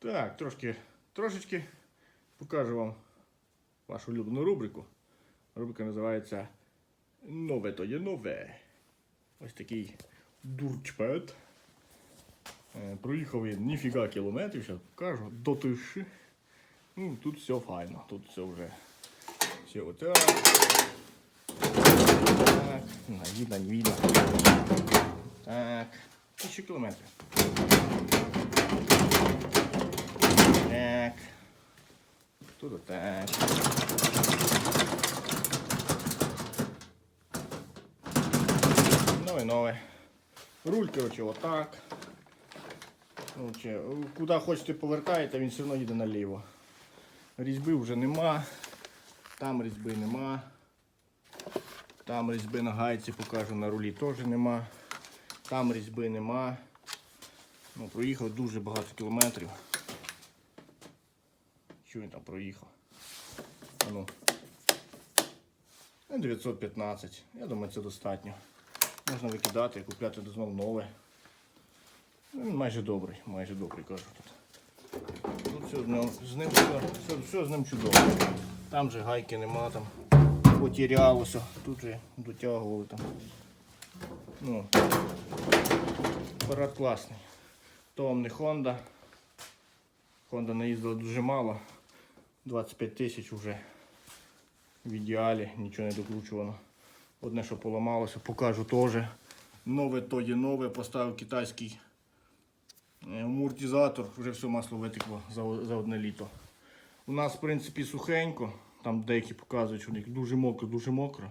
Так, трошки, трошечки покажу вам вашу улюблену рубрику. Рубрика називається Нове то є нове. Ось такий дурчпет. Е, Проїхав він ніфіга кілометрів, зараз покажу, до тиші. Ну, тут все файно, тут все вже все отак. Так, не видно, не видно. Так, тисячу кілометрів. Так. Тут отак. Нове, нове. Руль, короче, отак. Короче, куди хочете повертаєте, він все одно їде наліво. Різьби вже нема. Там різьби нема. Там різьби на гайці покажу на рулі теж нема. Там різьби нема. Ну, проїхав дуже багато кілометрів. Що він там проїхав? А ну. Ну, 915. Я думаю, це достатньо. Можна викидати, купляти знову нове. Ну, він майже добрий, майже добрий, кажу тут. Тут все з ним, з ним все, все, з ним чудово. Там же гайки нема, там потерялося, тут же дотягували там. Ну, апарат класний. То вам не Honda. Honda наїздила дуже мало. 25 тисяч вже в ідеалі, нічого не докручувано. Одне, що поламалося, покажу теж. Нове то є нове, поставив китайський е, амортизатор, вже все масло витекло за, за одне літо. У нас, в принципі, сухенько, там деякі показують, що дуже мокро, дуже мокро.